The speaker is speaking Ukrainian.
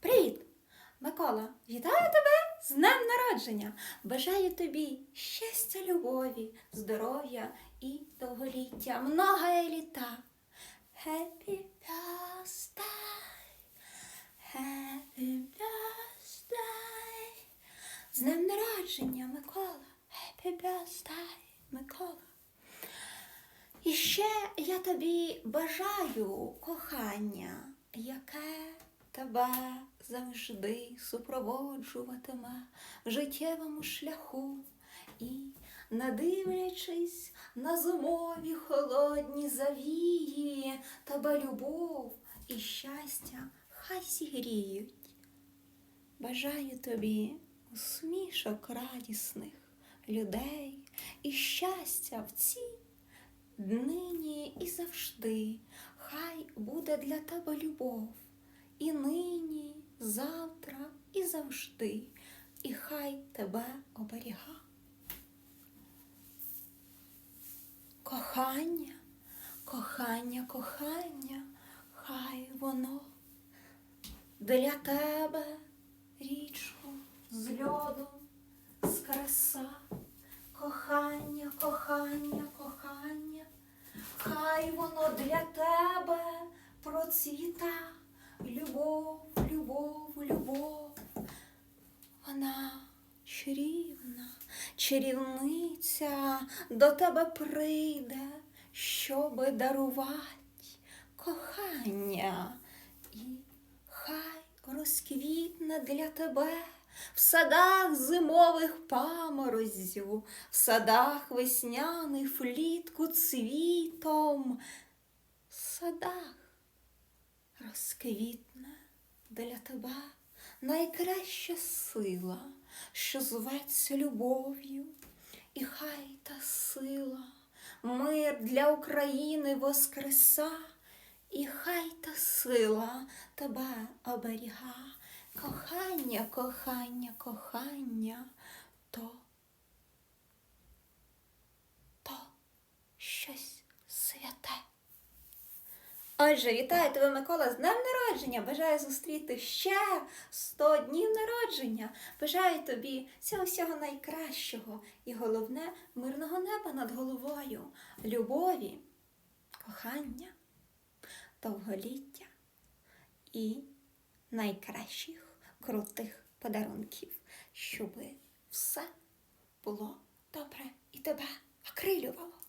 Привіт! Микола, вітаю тебе з днем народження! Бажаю тобі щастя, любові, здоров'я і довголіття, многое літа. Happy birthday, happy birthday. З днем народження, Микола. Happy birthday, Микола. І ще я тобі бажаю кохання, яке тебе завжди супроводжуватиме в життєвому шляху. І, надивлячись на зимові холодні завії, тебе любов і щастя хай зігріють. Бажаю тобі усмішок радісних людей і щастя в цій днині і завжди. Хай буде для тебе любов і нині, завтра, і завжди, і хай тебе оберіга. Кохання, кохання, кохання, хай воно для тебе річку з льоду, з краса, кохання, кохання, кохання, хай воно для тебе процвіта, любов, любов, любов. Вона чарівна, чарівниця до тебе прийде, щоби дарувати кохання. І хай розквітне для тебе в садах зимових паморозю, в садах весняних влітку цвітом, в садах розквітне для тебе найкраща сила, що зветься любов'ю, і хай та сила, мир для України воскреса, і хай та сила тебе оберіга, кохання, кохання, кохання, то, Отже, вітаю тебе, Микола, з днем народження! Бажаю зустріти ще 100 днів народження. Бажаю тобі всього всього найкращого і головне мирного неба над головою, любові, кохання, довголіття і найкращих крутих подарунків, щоби все було добре і тебе окрилювало.